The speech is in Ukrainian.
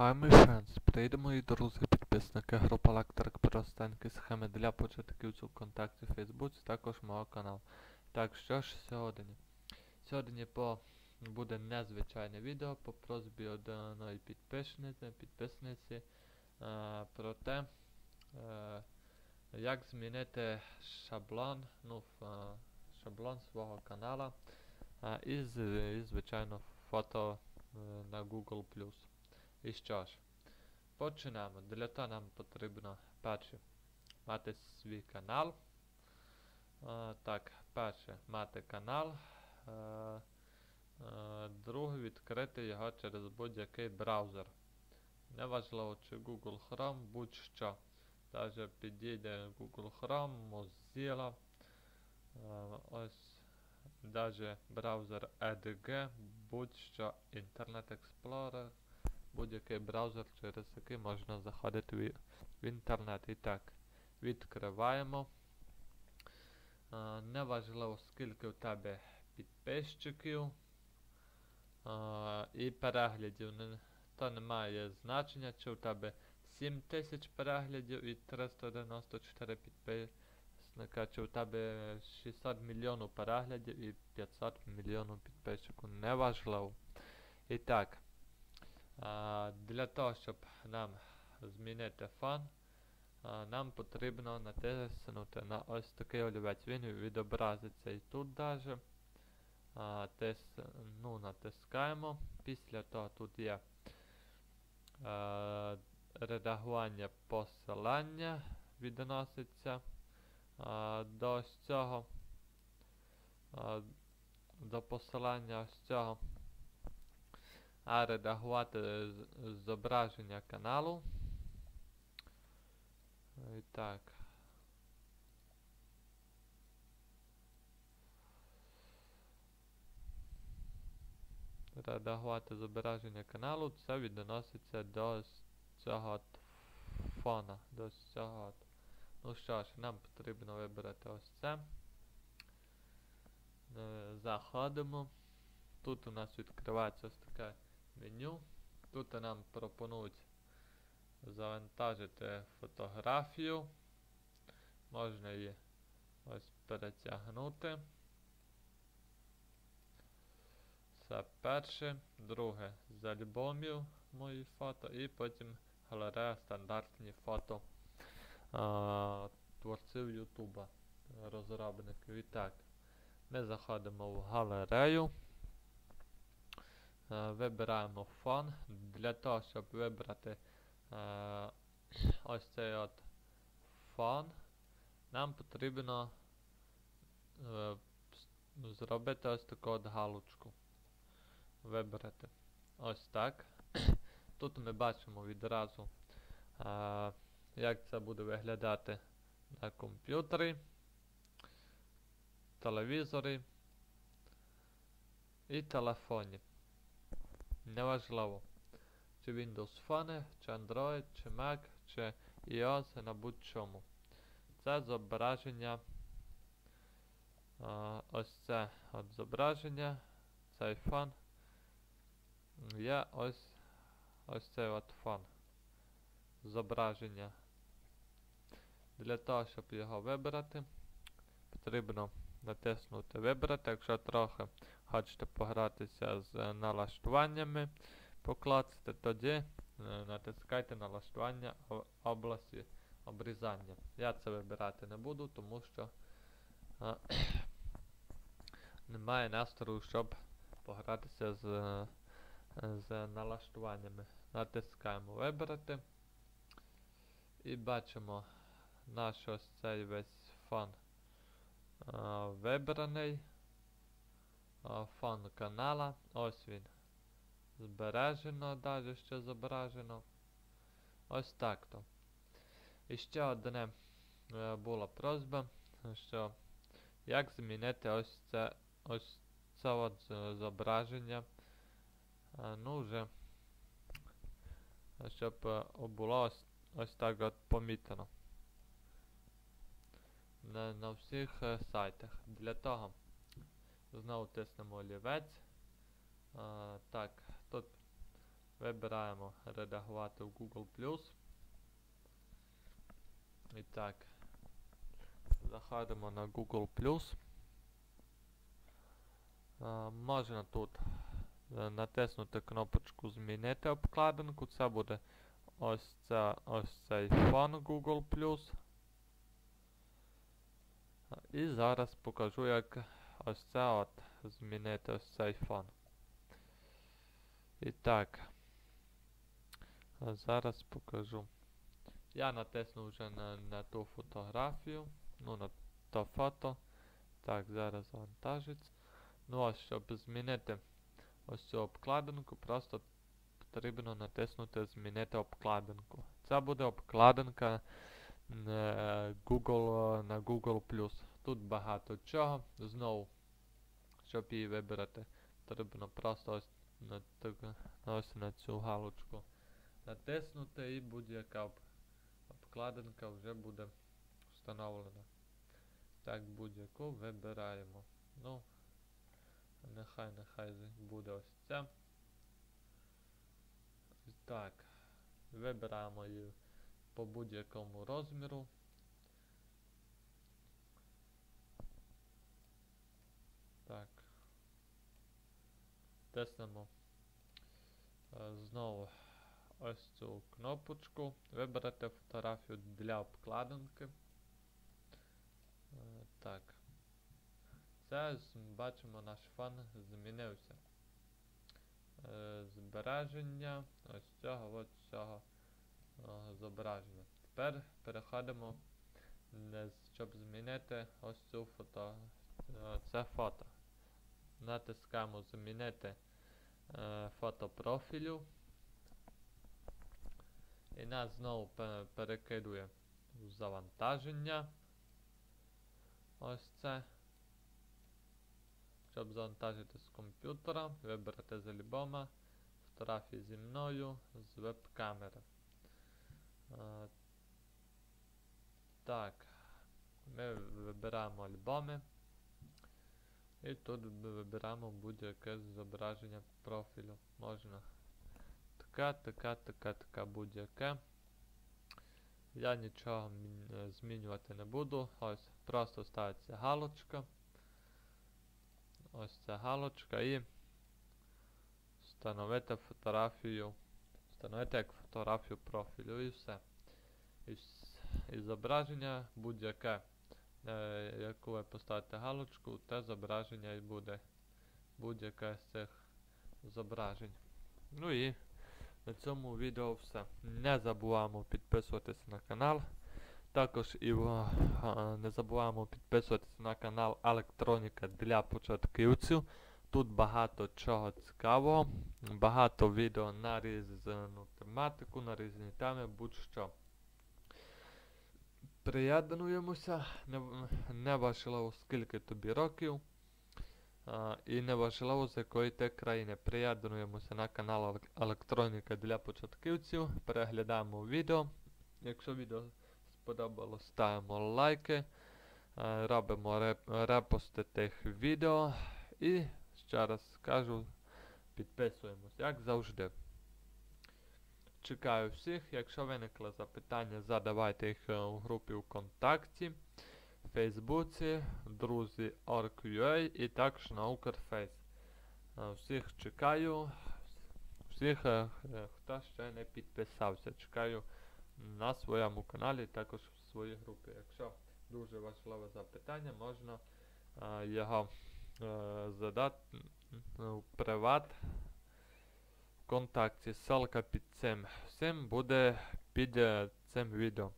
Hi my friends, привіт мої друзі, підписники група Лекторик простенькі схеми для початківців ВКонтакті Фейсбуці, також мого каналу. Так, що ж сьогодні? Сьогодні по буде незвичайне відео по просьбі одної підписниці, підписниці е, про те, е, як змінити шаблон, ну, ф- е, шаблон свого канала із, і, звичайно, фото е, на Google+. І що ж, починаємо. Для того нам потрібно перше мати свій канал. Е, так, перше мати канал. Е, е, друге відкрити його через будь-який браузер. Неважливо, чи Google Chrome, будь-що. Даже підійде Google Chrome, Mozilla. Ось даже браузер EDG, будь-що Internet Explorer будь-який браузер, через який можна заходити в, в інтернет. І так, відкриваємо. А, неважливо, скільки у тебе підписчиків а, і переглядів. То не має значення, чи у тебе 7000 переглядів і 394 підписника, чи у тебе 600 мільйонів переглядів і 500 мільйонів підписчиків. Неважливо. І так. Для того, щоб нам змінити фон, нам потрібно натиснути на ось такий олівець. Він відобразиться і тут даже. Ну, натискаємо. Після того тут є редагування посилання відноситься до ось цього. До посилання ось цього а редагувати зображення каналу. І так. Редагувати зображення каналу, це відноситься до цього фона, до цього. Ну що ж, нам потрібно вибрати ось це. Е, Заходимо. Тут у нас відкривається ось таке меню. Тут нам пропонують завантажити фотографію. Можна її ось перетягнути. Це перше. Друге з альбомів мої фото. І потім галерея стандартні фото а, творців Ютуба, розробників. І так, ми заходимо в галерею. Е, Вибираємо фон. Для того, щоб вибрати е, ось цей от фон, нам потрібно е, зробити ось таку от галочку. Вибрати. Ось так. Тут ми бачимо відразу, е, як це буде виглядати на комп'ютері, телевізорі і телефоні. Неважливо, чи Windows Phone, чи Android, чи Mac, чи iOS на будь-чому. Це зображення. Ось це от зображення, цей фон. Є ось ось цей от фон. Зображення. Для того, щоб його вибрати, потрібно натиснути Вибрати, якщо трохи хочете погратися з е, налаштуваннями, поклацати, тоді е, натискайте налаштування області обрізання. Я це вибирати не буду, тому що е, немає настрою, щоб погратися з, з налаштуваннями. Натискаємо вибрати. І бачимо наш ось цей весь фон вибраний фон канала. Ось він. Збережено, навіть ще зображено. Ось так то. І ще одне е, була просьба, що як змінити ось це ось це от зображення. Е, ну вже щоб е, було ось, ось так от помітно. На, на всіх е, сайтах. Для того Знову тиснемо олівець. А, так, тут Вибираємо редагувати в Google+. І так. Заходимо на Google+. А, можна тут е, натиснути кнопочку Змінити обкладинку. Це буде ось, це, ось цей фон Google+. І зараз покажу, як ось це от змінити ось цей фон. І так. Зараз покажу. Я натиснув вже на, на ту фотографію. Ну, на то фото. Так, зараз завантажиться. Ну ось, щоб змінити ось цю обкладинку, просто потрібно натиснути Змінити обкладинку. Це буде обкладинка Google, на Google+. Тут багато чого. Знову, щоб її вибрати, потрібно просто ось на, ось на цю галочку натиснути і будь-яка обкладинка вже буде встановлена. Так, будь-яку вибираємо. Ну, нехай, нехай буде ось ця. Так, вибираємо її по будь-якому розміру. Так. Тиснемо е, знову ось цю кнопочку. Виберете фотографію для обкладинки. Е, так. Це бачимо наш фон змінився. Е, збереження ось цього ось цього зображення. Тепер переходимо, щоб змінити ось цю фото, це фото. Натискаємо змінити фото профілю. І нас знову перекидує завантаження. Ось це. Щоб завантажити з комп'ютера, вибрати з альбома фотографії зі мною з веб-камери. Так, ми альбоми. І тут вибираємо будь-яке зображення профілю. Можна така, така, така, така будь-яке. Я нічого е, змінювати не буду. Ось просто ставиться галочка. Ось ця галочка і встановити фотографію. Встановити як фотографію профілю і все. І, і зображення будь-яке, яку ви поставите галочку, те зображення і буде будь-яке з цих зображень. Ну і на цьому відео все. Не забуваємо підписуватися на канал. Також і не забуваємо підписуватися на канал Електроніка для початківців. Тут багато чого цікавого, багато відео на різну тематику, на різні теми, будь-що. Приєднуємося, не, не важливо скільки тобі років. А, і неважливо з якої ти країни. Приєднуємося на канал Електроніка для початківців. Переглядаємо відео. Якщо відео сподобалось, ставимо лайки. А, робимо реп репости тих відео. І ще раз скажу, підписуємось, як завжди. Чекаю всіх. Якщо виникли запитання, задавайте їх у групі ВКонтакті. Фейсбуці, друзі Org.ua і також на Укрфейс. Всіх чекаю. Всіх, е, е, хто ще не підписався, чекаю на своєму каналі, також в своїй групі. Якщо дуже важливе запитання, можна його е, задати в приват контакті. Салка під цим. Всім буде під цим відео.